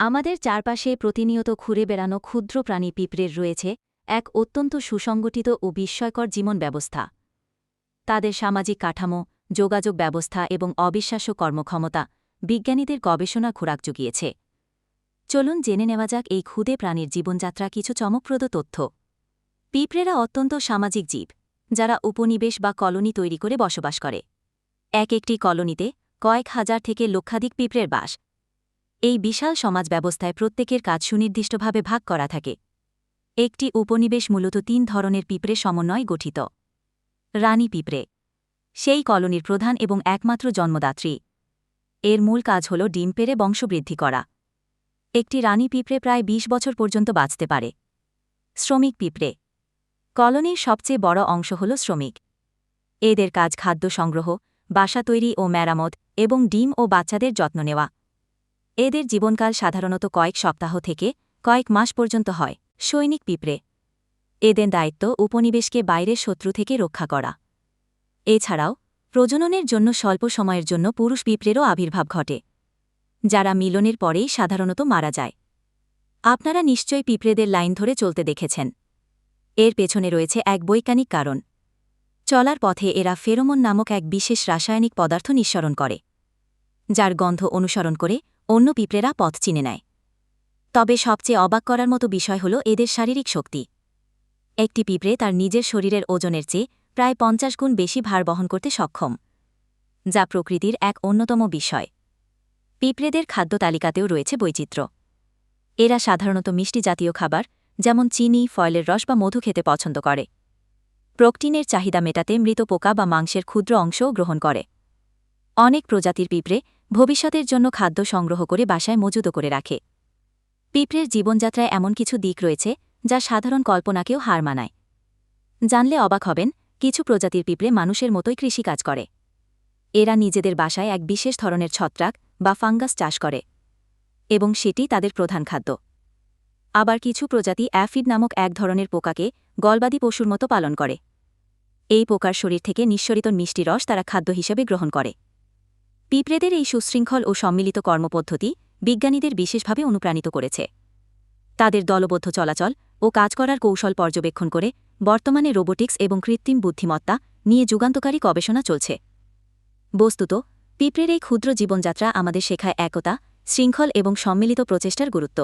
আমাদের চারপাশে প্রতিনিয়ত ঘুরে বেড়ানো ক্ষুদ্র প্রাণী পিঁপড়ের রয়েছে এক অত্যন্ত সুসংগঠিত ও বিস্ময়কর জীবন ব্যবস্থা। তাদের সামাজিক কাঠামো, যোগাযোগ ব্যবস্থা এবং অবিশ্বাস্য কর্মক্ষমতা বিজ্ঞানীদের গবেষণা খোরাক জুগিয়েছে। চলুন জেনে নেওয়া যাক এই ক্ষুদে প্রাণীর জীবনযাত্রা কিছু চমকপ্রদ তথ্য। পিঁপড়েরা অত্যন্ত সামাজিক জীব, যারা উপনিবেশ বা কলোনি তৈরি করে বসবাস করে। এক একটি কলোনিতে কয়েক হাজার থেকে লক্ষাধিক পিঁপড়ের বাস। এই বিশাল সমাজ ব্যবস্থায় প্রত্যেকের কাজ সুনির্দিষ্টভাবে ভাগ করা থাকে। একটি উপনিবেশ মূলত তিন ধরনের পিঁপড়ে সমন্বয় গঠিত। রানী পিঁপড়ে। সেই কলোনির প্রধান এবং একমাত্র জন্মদাত্রী। এর মূল কাজ হল ডিম পেড়ে বংশবৃদ্ধি করা। একটি রানী পিঁপড়ে প্রায় ২০ বছর পর্যন্ত বাঁচতে পারে। শ্রমিক পিঁপড়ে। কলোনির সবচেয়ে বড় অংশ হল শ্রমিক। এদের কাজ খাদ্য সংগ্রহ, বাসা তৈরি ও মেরামত এবং ডিম ও বাচ্চাদের যত্ন নেওয়া। এদের জীবনকাল সাধারণত কয়েক সপ্তাহ থেকে কয়েক মাস পর্যন্ত হয়। সৈনিক পিঁপড়ে। এদের দায়িত্ব উপনিবেশকে বাইরের শত্রু থেকে রক্ষা করা। এছাড়াও, প্রজননের জন্য স্বল্প সময়ের জন্য পুরুষ পিঁপড়েরও আবির্ভাব ঘটে, যারা মিলনের পরেই সাধারণত মারা যায়। আপনারা নিশ্চয়ই পিঁপড়েদের লাইন ধরে চলতে দেখেছেন। এর পেছনে রয়েছে এক বৈজ্ঞানিক কারণ। চলার পথে এরা ফেরোমন নামক এক বিশেষ রাসায়নিক পদার্থ নিঃসরণ করে, যার গন্ধ অনুসরণ করে অন্য পিঁপড়েরা পথ চিনে নেয়। তবে সবচেয়ে অবাক করার মতো বিষয় হল এদের শারীরিক শক্তি। একটি পিঁপড়ে তার নিজের শরীরের ওজনের চেয়ে প্রায় পঞ্চাশ গুণ বেশি ভার বহন করতে সক্ষম, যা প্রকৃতির এক অন্যতম বিষয়। পিঁপড়েদের খাদ্য তালিকাতেও রয়েছে বৈচিত্র্য। এরা সাধারণত মিষ্টি জাতীয় খাবার, যেমন চিনি, ফয়েলের রস বা মধু খেতে পছন্দ করে। প্রোটিনের চাহিদা মেটাতে মৃত পোকা বা মাংসের ক্ষুদ্র অংশও গ্রহণ করে। অনেক প্রজাতির পিঁপড়ে ভবিষ্যতের জন্য খাদ্য সংগ্রহ করে বাসায় মজুদ করে রাখে। পিঁপড়ের জীবনযাত্রায় এমন কিছু দিক রয়েছে, যা সাধারণ কল্পনাকেও হার মানায়। জানলে অবাক হবেন, কিছু প্রজাতির পিঁপড়ে মানুষের মতোই কৃষিকাজ করে। এরা নিজেদের বাসায় এক বিশেষ ধরনের ছত্রাক বা ফাঙ্গাস চাষ করে, এবং সেটি তাদের প্রধান খাদ্য। আবার কিছু প্রজাতি অ্যাফিড নামক এক ধরনের পোকাকে গলবাদি পশুর মতো পালন করে। এই পোকার শরীর থেকে নিঃসরিত মিষ্টি রস তারা খাদ্য হিসেবে গ্রহণ করে। পিঁপড়েদের এই সুশৃঙ্খল ও সম্মিলিত কর্মপদ্ধতি বিজ্ঞানীদের বিশেষভাবে অনুপ্রাণিত করেছে। তাদের দলবদ্ধ চলাচল ও কাজ করার কৌশল পর্যবেক্ষণ করে বর্তমানে রোবোটিক্স এবং কৃত্রিম বুদ্ধিমত্তা নিয়ে যুগান্তকারী গবেষণা চলছে। বস্তুত পিঁপড়ের এই ক্ষুদ্র জীবনযাত্রা আমাদের শেখায় একতা, শৃঙ্খল এবং সম্মিলিত প্রচেষ্টার গুরুত্ব।